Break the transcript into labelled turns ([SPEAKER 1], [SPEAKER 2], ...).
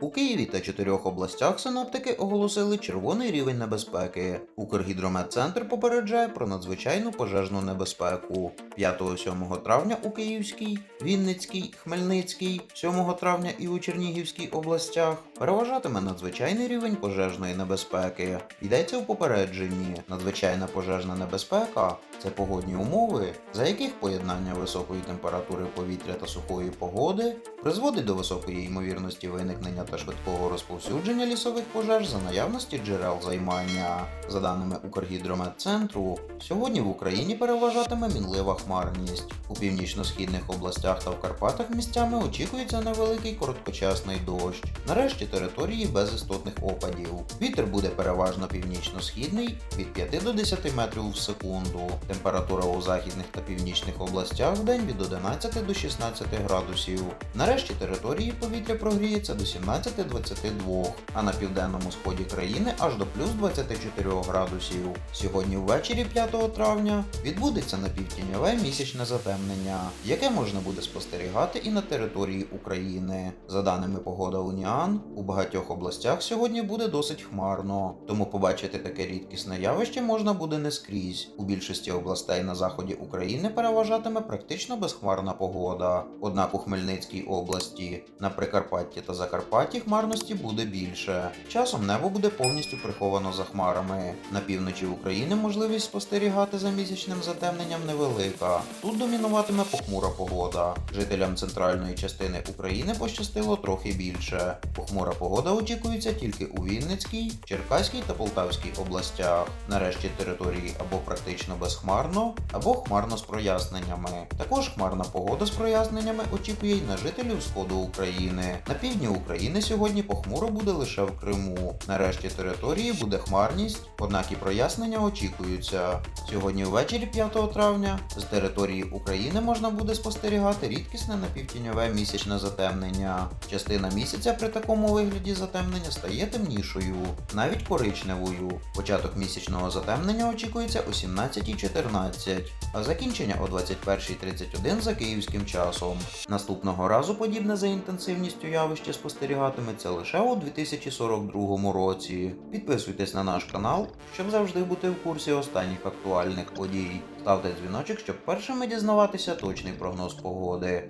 [SPEAKER 1] У Києві та чотирьох областях синоптики оголосили червоний рівень небезпеки. Укргідрометцентр попереджає про надзвичайну пожежну небезпеку. 5-7 травня у Київській, Вінницькій, Хмельницькій, 7 травня і у Чернігівській областях переважатиме надзвичайний рівень пожежної небезпеки. Йдеться у попередженні. Надзвичайна пожежна небезпека це погодні умови, за яких поєднання високої температури повітря та сухої погоди призводить до високої ймовірності виникнення та швидкого розповсюдження лісових пожеж за наявності джерел займання. За даними Укргідрометцентру, сьогодні в Україні переважатиме мінлива хмарність. У північно-східних областях та в Карпатах місцями очікується невеликий короткочасний дощ. Нарешті території без істотних опадів. Вітер буде переважно північно-східний від 5 до 10 метрів в секунду. Температура у західних та північних областях в день від 11 до 16 градусів. Нарешті території повітря прогріється до 17-22, а на південному сході країни аж до плюс 24 градусів. Сьогодні ввечері 5 травня відбудеться напівтіньове місячне затемнення, яке можна буде спостерігати і на території України. За даними погода Уніан, у багатьох областях сьогодні буде досить хмарно, тому побачити таке рідкісне явище можна буде не скрізь. У більшості областей на заході України переважатиме практично безхмарна погода. Однак у Хмельницькій області, на Прикарпатті та Закарпатті хмарності буде більше. Часом небо буде повністю приховано за хмарами. На півночі України можливість спостерігати за місячним затемненням невелика. Тут домінуватиме похмура погода. Жителям центральної частини України пощастило трохи більше. Похмура погода очікується тільки у Вінницькій, Черкаській та Полтавській областях. Нарешті території або практично безхмарно, або хмарно з проясненнями. Також хмарна погода з проясненнями очікує й на жителів сходу України. На півдні України сьогодні похмуро буде лише в Криму. Нарешті території буде хмарність, однак і прояснення очікуються. Сьогодні ввечері 5 травня з території України можна буде спостерігати рідкісне напівтіньове місячне затемнення. Частина місяця при такому вигляді затемнення стає темнішою, навіть коричневою. Початок місячного затемнення очікується о 17.14, а закінчення о 21.31 за київським часом. Наступного разу подібне за інтенсивністю явище спостерігатиметься лише у 2042 році. Підписуйтесь на наш канал, щоб завжди бути в курсі останніх актуальних подій. Ставте дзвіночок, щоб першими дізнаватися точний прогноз погоди.